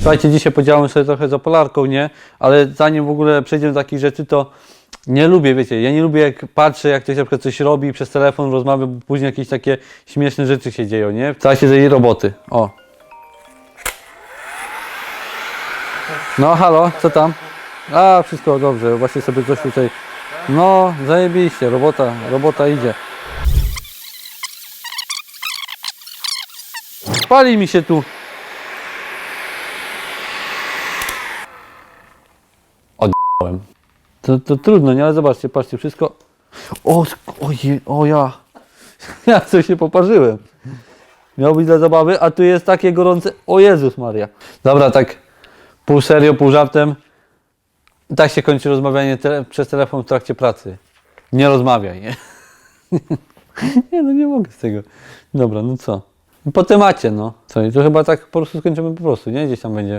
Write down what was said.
Słuchajcie, dzisiaj podziałam sobie trochę za Polarką, nie? Ale zanim w ogóle przejdziemy do takich rzeczy, to nie lubię, wiecie, ja nie lubię jak patrzę, jak ktoś na przykład coś robi przez telefon, rozmawia, bo później jakieś takie śmieszne rzeczy się dzieją, nie? W czasie jej roboty. O. No halo, co tam? A, wszystko dobrze, właśnie sobie coś tutaj... No, zajebiście, robota, robota idzie. Pali mi się tu. To, to trudno, nie? Ale zobaczcie, patrzcie, wszystko... O, oje, o ja. Ja coś się poparzyłem. Miał być dla zabawy, a tu jest takie gorące... O Jezus Maria. Dobra, tak pół serio, pół żartem. Tak się kończy rozmawianie przez telefon w trakcie pracy. Nie rozmawiaj, nie? nie, no nie mogę z tego. Dobra, no co? Po temacie, no. Co, i to chyba tak po prostu skończymy po prostu, nie? Gdzieś tam będzie